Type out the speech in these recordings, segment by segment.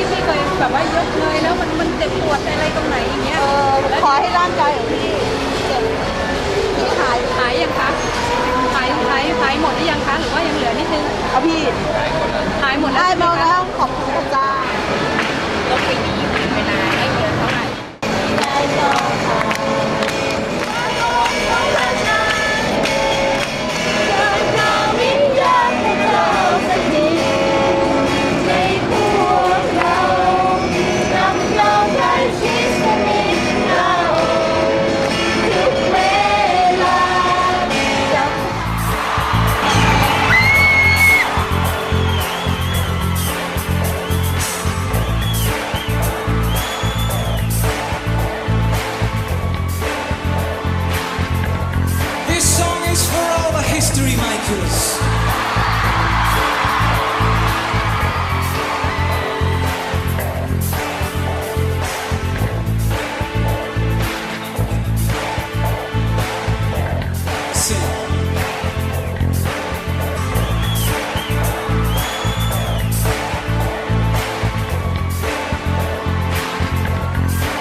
ที่พี่เคยแบบว่ายกเลยแล้วมันมันเจ็บปวดอะไรตรงไหนอย่างเงี้ยขอให้ร่างกายของพี่เจ็บพี่หายหายยังคะหายหายหายหมดหรือยังคะหรือว่ายังเหลือนิดนึงเอาพี่หายหมดแล้วได้มอ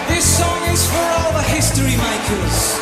This song is for all the history makers.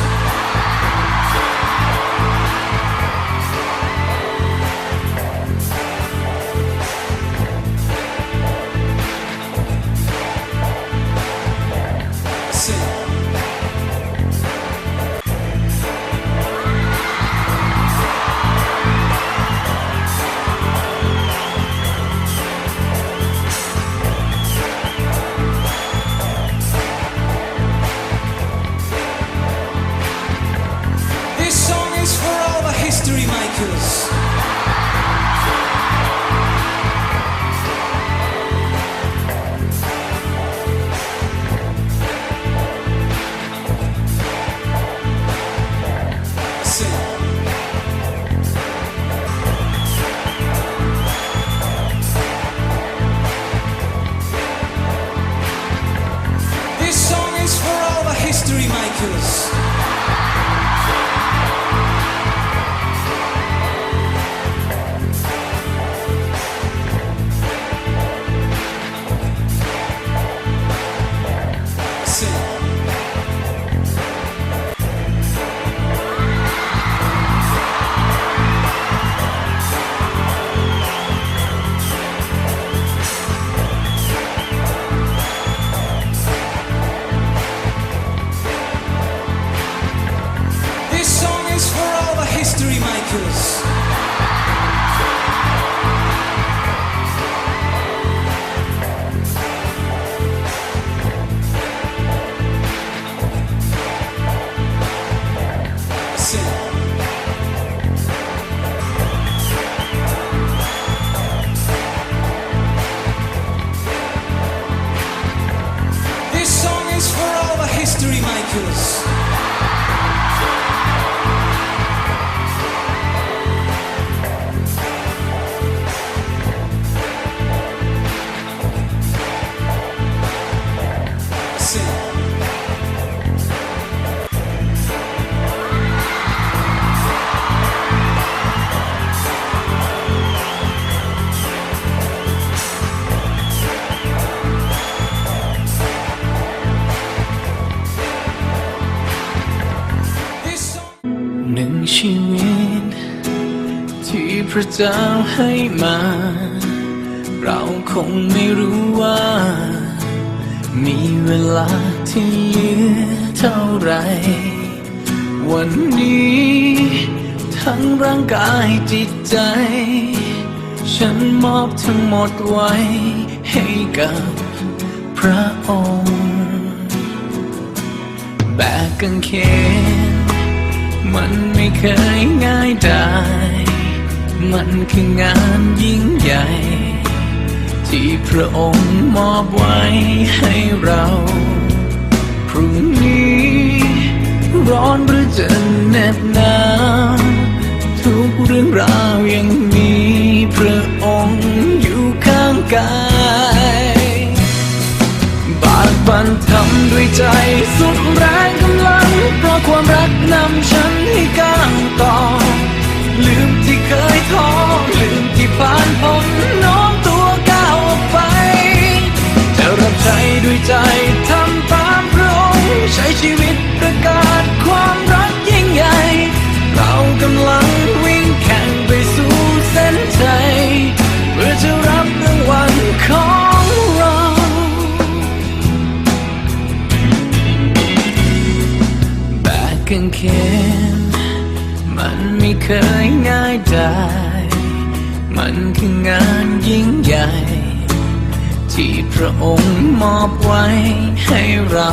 ชีวิต ที่พระเจ้าให้มา เราคงไม่รู้ว่า มีเวลาที่เหลือเท่าไร วันนี้ ทั้งร่างกายจิตใจ ฉันมอบทั้งหมดไว้ให้กับพระองค์ แบกกางเขน มันไม่เคยง่ายได้ มันคืองานยิ่งใหญ่ ที่พระองค์มอบไว้ให้เราพรุ่งนี้ ร้อนหรือจะเหน็บหนาวทุกเรื่องราวยังมีพระองค์อยู่ข้างกายบากบันทำด้วยใจสุดแรงกำลัง เพราะความรักนำฉันให้ก้าวต่อ ลืมที่เคยท้อ มันไม่เคยง่ายได้ มันคืองานยิ่งใหญ่ ที่พระองค์มอบไว้ให้เรา